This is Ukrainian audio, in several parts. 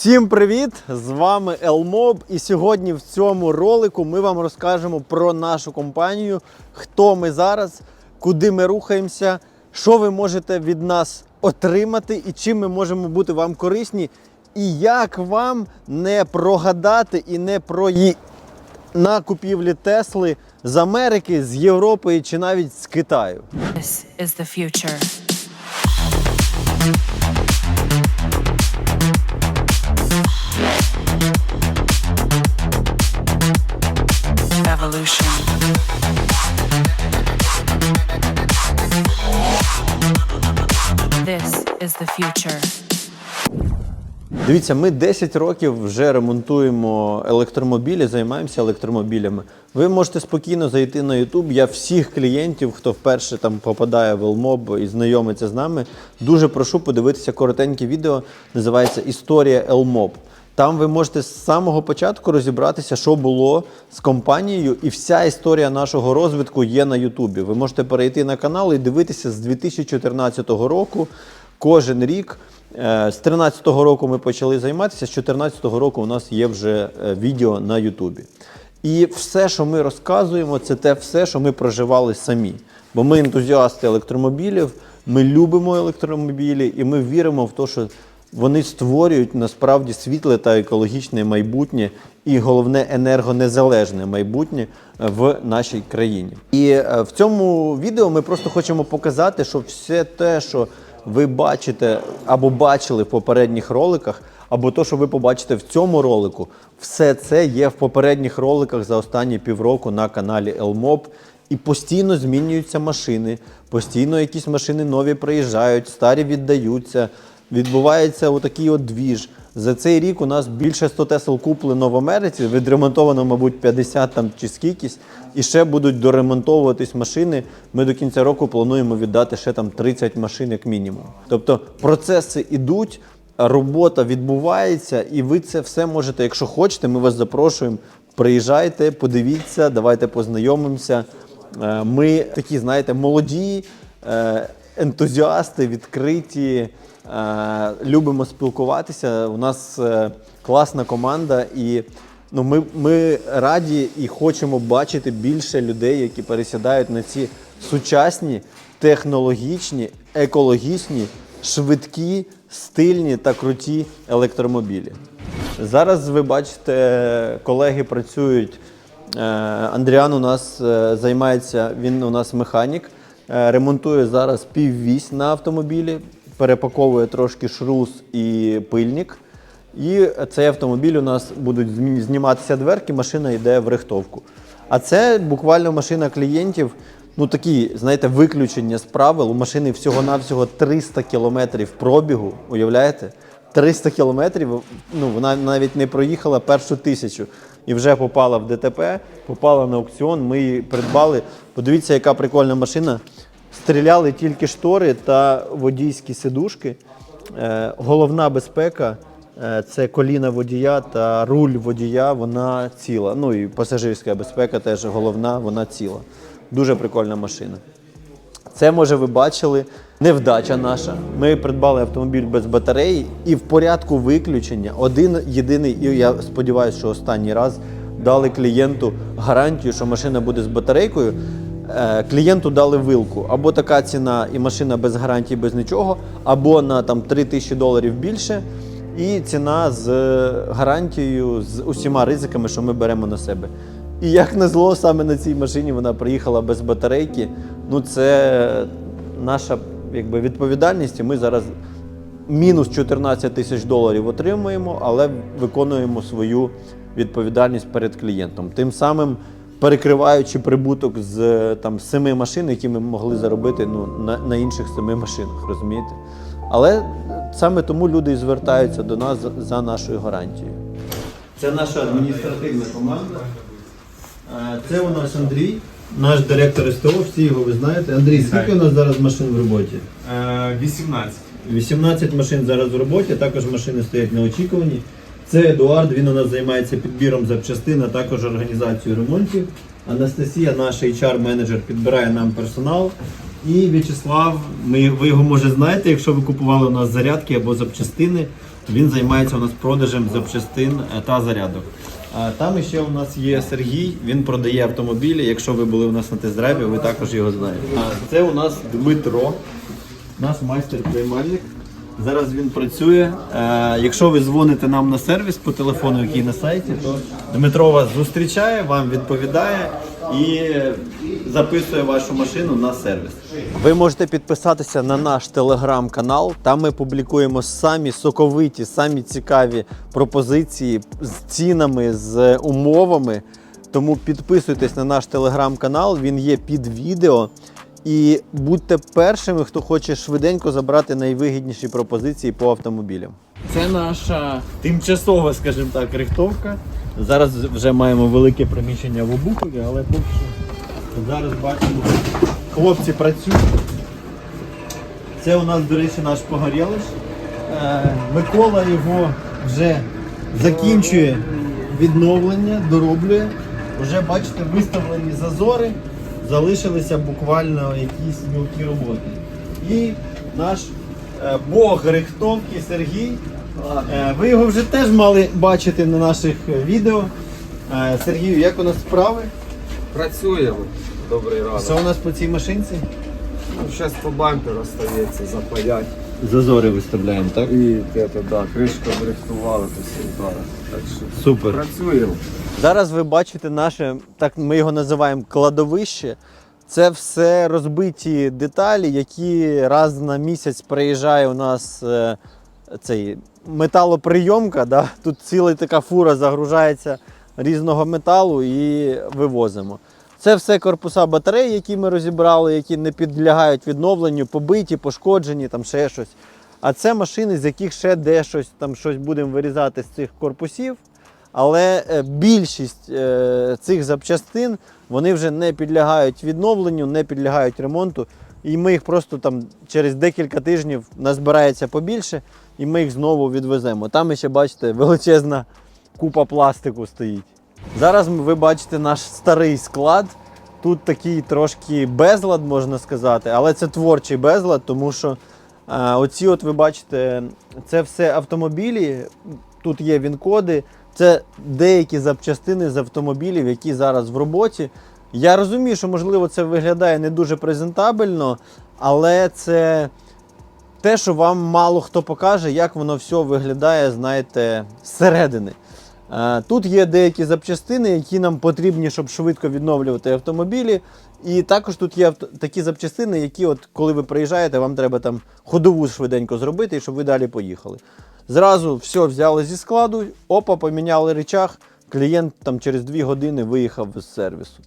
Всім привіт! З вами Elmob. І сьогодні в цьому ролику ми вам розкажемо про нашу компанію, хто ми зараз, куди ми рухаємося, що ви можете від нас отримати і чим ми можемо бути вам корисні, і як вам не прогадати і не прої на купівлі Тесли з Америки, з Європи чи навіть з Китаю. This is the future. This is the future. Дивіться, ми 10 років вже ремонтуємо електромобілі, займаємося електромобілями. Ви можете спокійно зайти на YouTube. Я всіх клієнтів, хто вперше там попадає в Елмоб і знайомиться з нами, дуже прошу подивитися коротеньке відео. Називається Історія Елмоб. Там ви можете з самого початку розібратися, що було з компанією, і вся історія нашого розвитку є на Ютубі. Ви можете перейти на канал і дивитися з 2014 року кожен рік. Е, З 13-го року ми почали займатися, з 14-го року у нас є вже е, відео на Ютубі. І все, що ми розказуємо, це те все, що ми проживали самі. Бо ми ентузіасти електромобілів, ми любимо електромобілі і ми віримо в те, що вони створюють насправді світле та екологічне майбутнє і головне енергонезалежне майбутнє е, в нашій країні. І е, в цьому відео ми просто хочемо показати, що все те, що ви бачите або бачили в попередніх роликах, або то, що ви побачите в цьому ролику, все це є в попередніх роликах за останні півроку на каналі Elmob. І постійно змінюються машини, постійно якісь машини нові приїжджають, старі віддаються. Відбувається отакий от двіж. За цей рік у нас більше 100 тесел куплено в Америці, відремонтовано, мабуть, 50 там чи скількись, і ще будуть доремонтовуватись машини. Ми до кінця року плануємо віддати ще там 30 машин як мінімум. Тобто процеси ідуть, робота відбувається, і ви це все можете, якщо хочете, ми вас запрошуємо. Приїжджайте, подивіться, давайте познайомимося. Е, Ми такі, знаєте, молоді, е, ентузіасти, відкриті, любимо спілкуватися. У нас е, класна команда, і ну, ми, ми раді і хочемо бачити більше людей, які пересідають на ці сучасні, технологічні, екологічні, швидкі, стильні та круті електромобілі. Зараз ви бачите, колеги працюють. Е, Андріан у нас е, займається, він у нас механік, е, ремонтує зараз піввісь на автомобілі, перепаковує трошки шрус і пильник. І цей автомобіль у нас будуть зніматися дверки, машина йде в рихтовку. А це буквально машина клієнтів. Ну такі, знаєте, виключення з правил. У машини всього-навсього 300 кілометрів пробігу. Уявляєте? 300 кілометрів, ну вона навіть не проїхала першу тисячу і вже попала в ДТП, попала на аукціон. Ми її придбали. Подивіться, яка прикольна машина. Стріляли тільки штори та водійські сидушки. Е, головна безпека е, це коліна водія та руль водія. Вона ціла. Ну і пасажирська безпека теж головна, вона ціла. Дуже прикольна машина. Це, може, ви бачили, невдача наша. Ми придбали автомобіль без батареї і в порядку виключення один єдиний, і я сподіваюся, що останній раз дали клієнту гарантію, що машина буде з батарейкою. Е, Клієнту дали вилку. Або така ціна і машина без гарантії, без нічого, або на там 3 тисячі доларів більше. І ціна з гарантією, з усіма ризиками, що ми беремо на себе. І як назло, саме на цій машині вона приїхала без батарейки. Ну, це наша якби, відповідальність. І ми зараз мінус 14 тисяч доларів отримуємо, але виконуємо свою відповідальність перед клієнтом. Тим самим перекриваючи прибуток з там, семи машин, які ми могли заробити ну, на, на інших семи машинах, розумієте? Але саме тому люди і звертаються до нас за, за нашою гарантією. Це наша адміністративна команда. Е, Це у нас Андрій, наш директор СТО, всі його ви знаєте. Андрій, скільки у нас зараз машин в роботі? Е, 18. 18 машин зараз в роботі, також машини стоять на очікуванні. Це Едуард, він у нас займається підбіром запчастин, а також організацією ремонтів. Анастасія, наш HR-менеджер, підбирає нам персонал. І В'ячеслав, ми, ви його може знаєте, якщо ви купували у нас зарядки або запчастини, Він займається у нас продажем запчастин та зарядок. А Там ще у нас є Сергій, він продає автомобілі. Якщо ви були у нас на тест-драйві, ви також його знаєте. А Це у нас Дмитро, наш майстер-приймальник. Зараз він працює. Е, якщо ви дзвоните нам на сервіс по телефону, який на сайті, то Дмитро вас зустрічає, вам відповідає і записує вашу машину на сервіс. Ви можете підписатися на наш телеграм-канал. Там ми публікуємо самі соковиті, самі цікаві пропозиції з цінами, з умовами. Тому підписуйтесь на наш телеграм-канал, він є під відео. І будьте першими, хто хоче швиденько забрати найвигідніші пропозиції по автомобілям. Це наша тимчасова, скажімо так, рихтовка. Зараз вже маємо велике приміщення в Обухові, але поки що зараз бачимо, хлопці працюють. Це у нас, до речі, наш погорілиш. Е, Микола його вже закінчує відновлення, дороблює. Вже бачите, виставлені зазори, залишилися буквально якісь мілкі роботи. І наш е, бог рихтовки Сергій. Е, Ви його вже теж мали бачити на наших е, відео. Сергію, як у нас справи? Працюємо. Добрий ранок. Все у нас по цій машинці? Ну, Зараз по бамперу остається запаять. Зазори виставляємо, так? І это, да, кришку зрихтували то все зараз. Так що Супер. працюємо. Зараз ви бачите наше, так ми його називаємо кладовище. Це все розбиті деталі, які раз на місяць приїжджає у нас е, цей металоприйомка. Да? Тут ціла така фура загружається різного металу і вивозимо. Це все корпуса батарей, які ми розібрали, які не підлягають відновленню, побиті, пошкоджені, там ще щось. А це машини, з яких ще де щось, там щось будемо вирізати з цих корпусів. Але е, більшість е, цих запчастин вони вже не підлягають відновленню, не підлягають ремонту. І ми їх просто там через декілька тижнів назбирається побільше, і ми їх знову відвеземо. Там ще бачите, величезна купа пластику стоїть. Зараз ви бачите наш старий склад. Тут такий трошки безлад, можна сказати, але це творчий безлад, тому що е, оці, от ви бачите, це все автомобілі. Тут є він-коди. Це деякі запчастини з автомобілів, які зараз в роботі. Я розумію, що можливо це виглядає не дуже презентабельно, але це те, що вам мало хто покаже, як воно все виглядає, знаєте, зсередини. Е, Тут є деякі запчастини, які нам потрібні, щоб швидко відновлювати автомобілі. І також тут є такі запчастини, які, от, коли ви приїжджаєте, вам треба там ходову швиденько зробити, щоб ви далі поїхали. Зразу все взяли зі складу, опа, поміняли речах, клієнт там через 2 години виїхав з сервісу.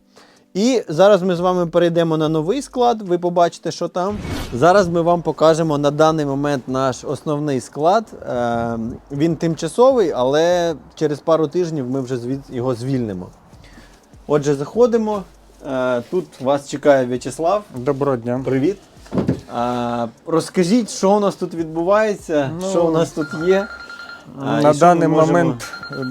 І зараз ми з вами перейдемо на новий склад. Ви побачите, що там. Зараз ми вам покажемо на даний момент наш основний склад. Е, Він тимчасовий, але через пару тижнів ми вже його звільнимо. Отже, заходимо. Е, Тут вас чекає В'ячеслав. Доброго дня. Привіт. А, розкажіть, що у нас тут відбувається, Ну, що у нас тут є. А, На даний можемо- момент,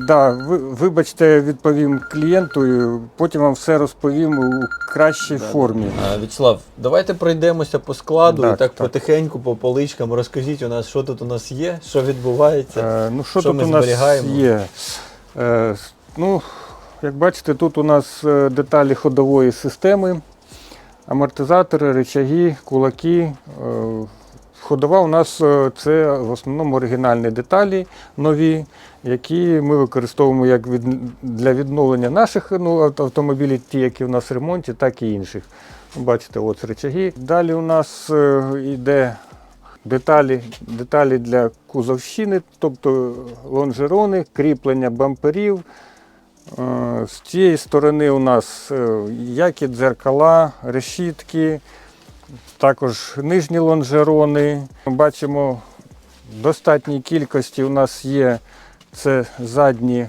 да, ви, вибачте, відповім клієнту, потім вам все розповім у кращій формі. А, Вячеслав, давайте пройдемося по складу і Так, так, так. потихеньку по поличкам. Розкажіть у нас, що тут у нас є, що відбувається. Е, ну, що, що тут ми у нас зберігаємо? є? Е, ну, як бачите, тут у нас е, деталі ходової системи, амортизатори, рычаги, кулаки. Е, Ходова у нас е, це в основному оригінальні деталі нові, які ми використовуємо як від, для відновлення наших ну, автомобілів, ті, які у нас в ремонті, так і інших. Бачите, ось рычаги. Далі у нас е, йде деталі, деталі для кузовщини, тобто лонжерони, кріплення бамперів. Е, З цієї сторони у нас е, як і дзеркала, решітки, також нижні лонжерони. Ми Бачимо, в достатній кількості у нас є це задні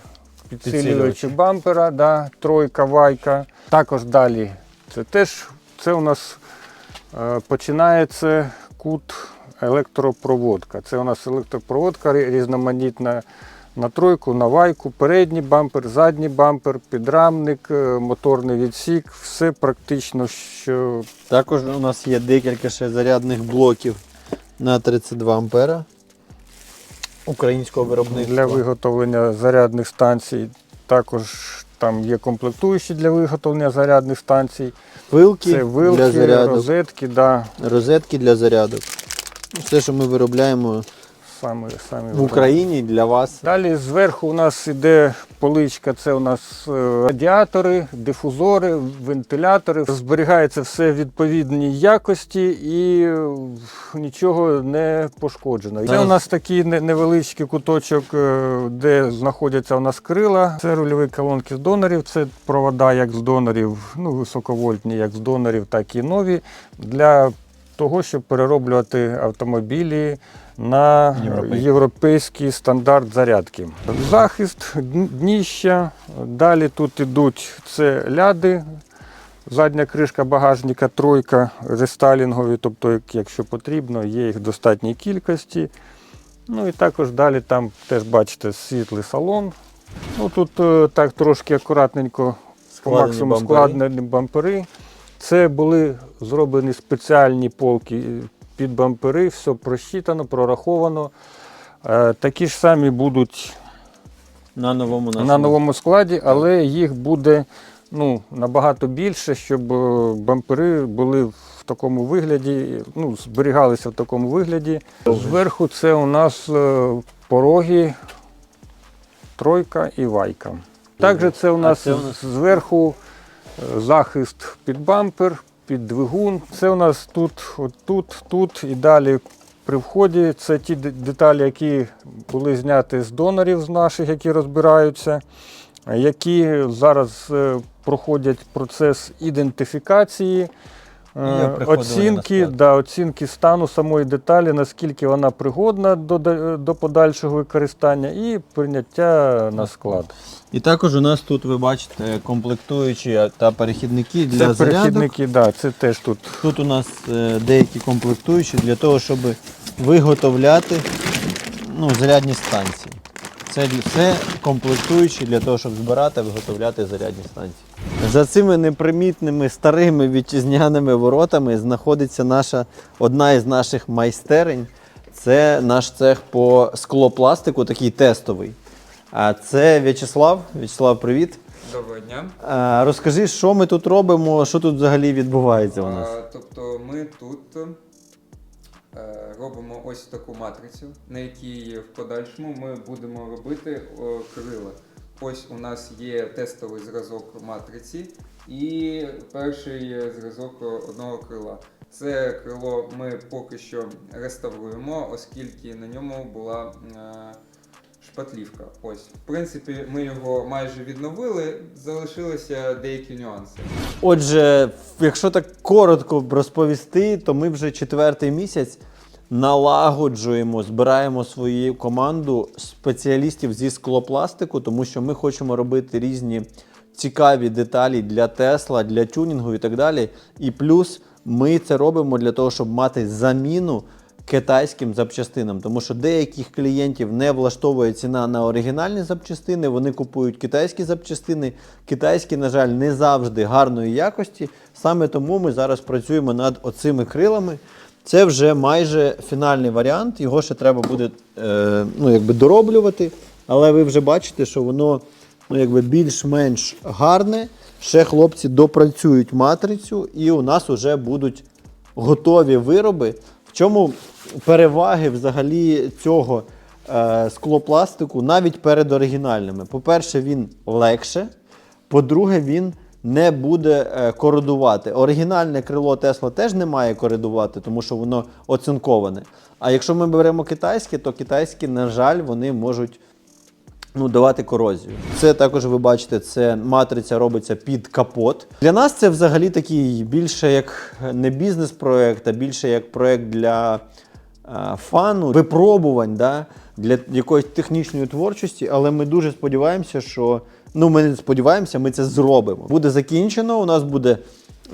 підсилювачі бампера, да, тройка, вайка. Також далі це теж це у нас е, починається кут електропроводка. Це у нас електропроводка різноманітна на тройку, на вайку, передній бампер, задній бампер, підрамник, е, моторний відсік, все практично, що Також у нас є декілька ще зарядних блоків на 32 ампера. українського виробництва. для виготовлення зарядних станцій. Також там є комплектуючі для виготовлення зарядних станцій. Вилки, Це вилки, для зарядок, розетки, да, розетки для зарядок. Все, що ми виробляємо самі, самі в Україні для вас. Далі зверху у нас іде поличка, це у нас е, радіатори, дифузори, вентилятори. Зберігається все в відповідній якості і е, нічого не пошкоджено. Це у нас такий невеличкий куточок, е, де знаходяться у нас крила. Це рульові колонки з донорів, це провода як з донорів, ну високовольтні, як з донорів, так і нові. Для того, щоб перероблювати автомобілі на Європейський. стандарт зарядки. Захист, дніща. Далі тут ідуть це ляди, задня кришка багажника, тройка, рестайлінгові, тобто, якщо потрібно, є їх в достатній кількості. Ну і також далі там теж бачите світлий салон. Ну тут е, так трошки акуратненько Складені максимуму бампери. складені бампери. Це були зроблені спеціальні полки під бампери, все просчитано, прораховано. Е, Такі ж самі будуть На новому нашому. на новому складі, але їх буде ну, набагато більше, щоб е, бампери були в такому вигляді, ну, зберігалися в такому вигляді. Зверху це у нас е, пороги, тройка і вайка. Також це у нас, це у нас- зверху захист під бампер, під двигун. Це у нас тут, тут, тут і далі при вході. Це ті деталі, які були зняті з донорів з наших, які розбираються, які зараз е, проходять процес ідентифікації. Е, Оцінки, да, оцінки стану самої деталі, наскільки вона пригодна до, до подальшого використання, і прийняття на склад. І також у нас тут ви бачите комплектуючі та перехідники для Це зарядок. перехідники, да, це теж тут. Тут у нас е, деякі комплектуючі для того, щоб виготовляти ну, зарядні станції. Це все комплектуючі для того, щоб збирати виготовляти зарядні станції. За цими непримітними старими вітчизняними воротами знаходиться наша одна із наших майстерень. Це наш цех по склопластику, такий тестовий. А це В'ячеслав. В'ячеслав, привіт. Доброго дня. А, розкажи, що ми тут робимо, що тут взагалі відбувається у нас. А, тобто ми тут е, робимо ось таку матрицю, на якій в подальшому ми будемо робити о, крила. Ось у нас є тестовий зразок матриці і перший зразок одного крила. Це крило ми поки що реставруємо, оскільки на ньому була е, шпатлівка. Ось, в принципі, ми його майже відновили, залишилися деякі нюанси. Отже, якщо так коротко розповісти, то ми вже четвертий місяць налагоджуємо, збираємо свою команду спеціалістів зі склопластику, тому що ми хочемо робити різні цікаві деталі для Тесла, для тюнінгу і так далі. І плюс ми це робимо для того, щоб мати заміну китайським запчастинам, тому що деяких клієнтів не влаштовує ціна на оригінальні запчастини, вони купують китайські запчастини. Китайські, на жаль, не завжди гарної якості. Саме тому ми зараз працюємо над оцими крилами. Це вже майже фінальний варіант. Його ще треба буде е, ну, якби дороблювати. Але ви вже бачите, що воно ну, якби більш-менш гарне. Ще хлопці допрацюють матрицю, і у нас вже будуть готові вироби. В чому переваги взагалі цього е, склопластику навіть перед оригінальними? По-перше, він легше. По-друге, він не буде е, кородувати. Оригінальне крило Тесла теж не має коридувати, тому що воно оцинковане. А якщо ми беремо китайське, то китайські, на жаль, вони можуть ну, давати корозію. Це також ви бачите, це матриця робиться під капот. Для нас це взагалі такий більше як не бізнес-проект, а більше як проект для е, фану, випробувань, да, для якоїсь технічної творчості. Але ми дуже сподіваємося, що ну ми сподіваємося, ми це зробимо. Буде закінчено. У нас буде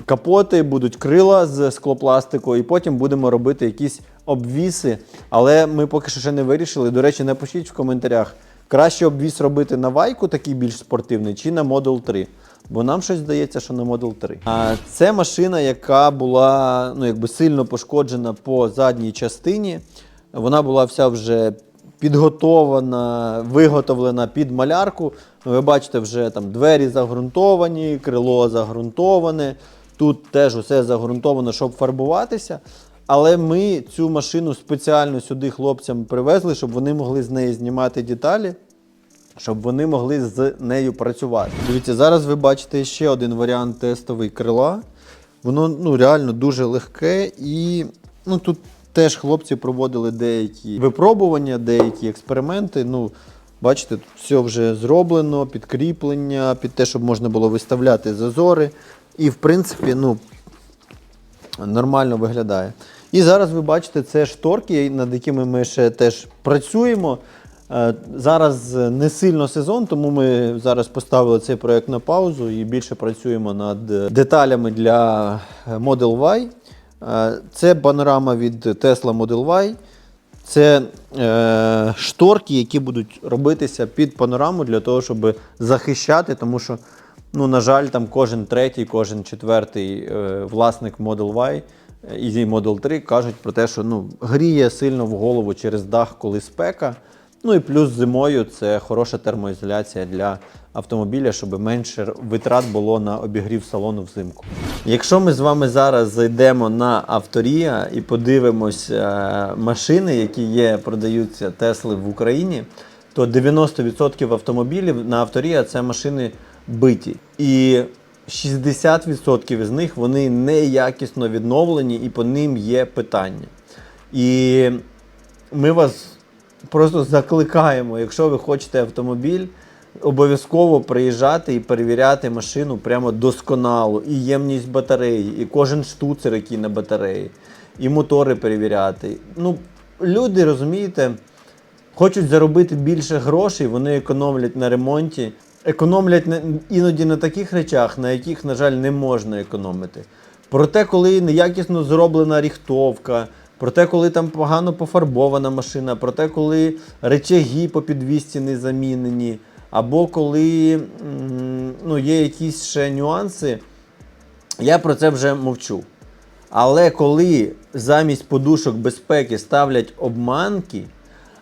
капоти, будуть крила з склопластику, і потім будемо робити якісь обвіси. Але ми поки що ще не вирішили. До речі, напишіть в коментарях. Краще обвіз робити на вайку, такий більш спортивний, чи на Model 3. Бо нам щось здається, що на Model 3. А це машина, яка була ну, якби сильно пошкоджена по задній частині. Вона була вся вже підготована, виготовлена під малярку. Ну, Ви бачите, вже там двері загрунтовані, крило загрунтоване. Тут теж усе загрунтовано, щоб фарбуватися. Але ми цю машину спеціально сюди хлопцям привезли, щоб вони могли з неї знімати деталі щоб вони могли з нею працювати. Дивіться, зараз ви бачите ще один варіант тестовий крила. Воно ну, реально дуже легке і ну, тут теж хлопці проводили деякі випробування, деякі експерименти. Ну, бачите, тут все вже зроблено, підкріплення, під те, щоб можна було виставляти зазори. І в принципі, ну, нормально виглядає. І зараз ви бачите, це шторки, над якими ми ще теж працюємо. Е, Зараз не сильно сезон, тому ми зараз поставили цей проект на паузу і більше працюємо над е, деталями для е, Model Y. Е, Це панорама від Tesla Model Y. Це е, шторки, які будуть робитися під панораму для того, щоб захищати, тому що, ну, на жаль, там кожен третій, кожен четвертий е, власник Model Y і Model 3 кажуть про те, що ну, гріє сильно в голову через дах, коли спека. Ну і плюс зимою це хороша термоізоляція для автомобіля, щоб менше витрат було на обігрів салону взимку. Якщо ми з вами зараз зайдемо на Авторія і подивимось е, машини, які є, продаються Тесли в Україні, то 90% автомобілів на Авторія це машини биті. І 60% з них вони неякісно відновлені і по ним є питання. І ми вас просто закликаємо, якщо ви хочете автомобіль, обов'язково приїжджати і перевіряти машину прямо досконало. І ємність батареї, і кожен штуцер, який на батареї, і мотори перевіряти. Ну, люди, розумієте, хочуть заробити більше грошей, вони економлять на ремонті. Економлять іноді на таких речах, на яких, на жаль, не можна економити. Проте, коли неякісно зроблена ріхтовка, проте, коли там погано пофарбована машина, проте, коли речаги по підвісці не замінені, або коли ну, є якісь ще нюанси, я про це вже мовчу. Але коли замість подушок безпеки ставлять обманки,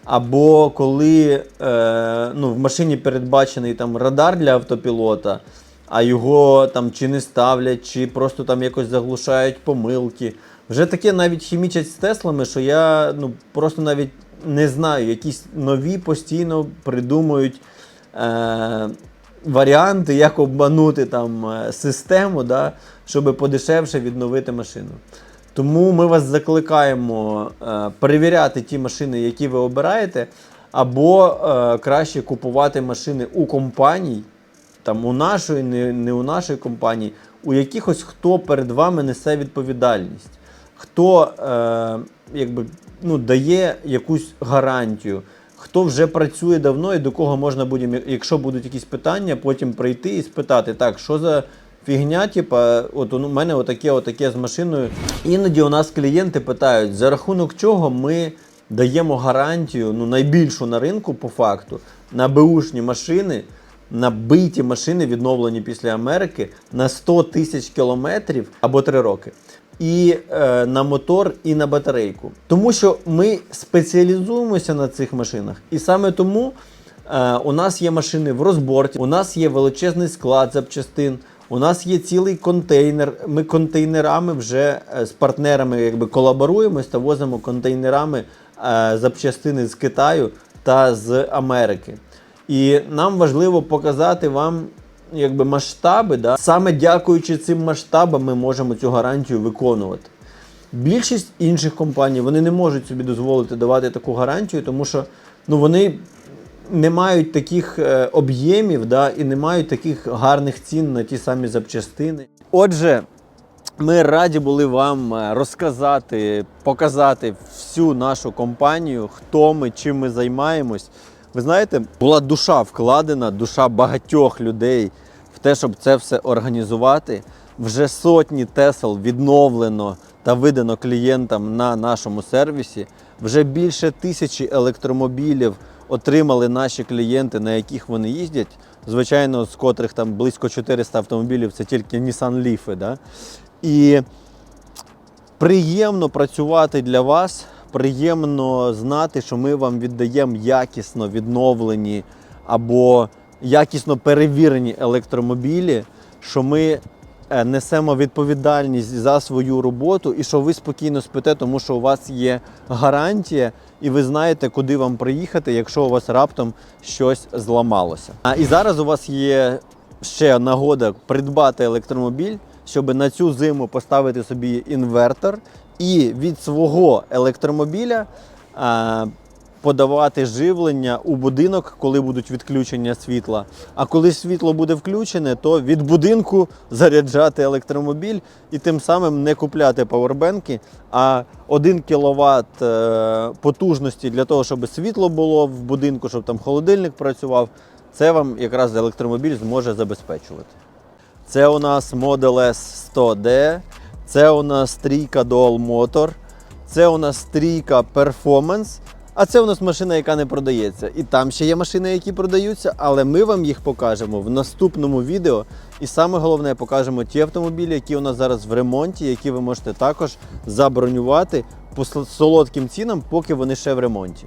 або коли е, ну, в машині передбачений там радар для автопілота, а його там чи не ставлять, чи просто там якось заглушають помилки. Вже таке навіть хімічать з Теслами, що я ну, просто навіть не знаю, якісь нові постійно придумують е, варіанти, як обманути там е, систему, да, щоб подешевше відновити машину. Тому ми вас закликаємо е, перевіряти ті машини, які ви обираєте, або е, краще купувати машини у компаній, там у нашої, не, не у нашої компанії, у якихось хто перед вами несе відповідальність, хто е, якби, ну, дає якусь гарантію, хто вже працює давно і до кого можна буде, якщо будуть якісь питання, потім прийти і спитати, так, що за фігня, типа, от у мене отаке, отаке з машиною. Іноді у нас клієнти питають, за рахунок чого ми даємо гарантію, ну найбільшу на ринку по факту, на беушні машини, на биті машини, відновлені після Америки, на 100 тисяч кілометрів або 3 роки. І е, на мотор, і на батарейку. Тому що ми спеціалізуємося на цих машинах. І саме тому е, у нас є машини в розборці, у нас є величезний склад запчастин, у нас є цілий контейнер. Ми контейнерами вже е, з партнерами якби колаборуємось та возимо контейнерами е, запчастини з Китаю та з Америки. І нам важливо показати вам якби масштаби. Да? Саме дякуючи цим масштабам, ми можемо цю гарантію виконувати. Більшість інших компаній вони не можуть собі дозволити давати таку гарантію, тому що ну, вони не мають таких е, об'ємів да, і не мають таких гарних цін на ті самі запчастини. Отже, ми раді були вам е, розказати, показати всю нашу компанію, хто ми, чим ми займаємось. Ви знаєте, була душа вкладена, душа багатьох людей в те, щоб це все організувати. Вже сотні Тесел відновлено та видано клієнтам на нашому сервісі. Вже більше тисячі електромобілів отримали наші клієнти, на яких вони їздять. Звичайно, з котрих там близько 400 автомобілів це тільки Nissan Leaf. Да? І приємно працювати для вас, приємно знати, що ми вам віддаємо якісно відновлені або якісно перевірені електромобілі, що ми е, несемо відповідальність за свою роботу і що ви спокійно спите, тому що у вас є гарантія, і ви знаєте, куди вам приїхати, якщо у вас раптом щось зламалося. А і зараз у вас є ще нагода придбати електромобіль, щоб на цю зиму поставити собі інвертор і від свого електромобіля. а, подавати живлення у будинок, коли будуть відключення світла. А коли світло буде включене, то від будинку заряджати електромобіль і тим самим не купляти павербенки, а 1 кВт потужності для того, щоб світло було в будинку, щоб там холодильник працював. Це вам якраз електромобіль зможе забезпечувати. Це у нас Model S 100D, це у нас трійка Dual Motor, це у нас трійка Performance, а це у нас машина, яка не продається. І там ще є машини, які продаються, але ми вам їх покажемо в наступному відео. І саме головне, покажемо ті автомобілі, які у нас зараз в ремонті, які ви можете також забронювати по солодким цінам, поки вони ще в ремонті.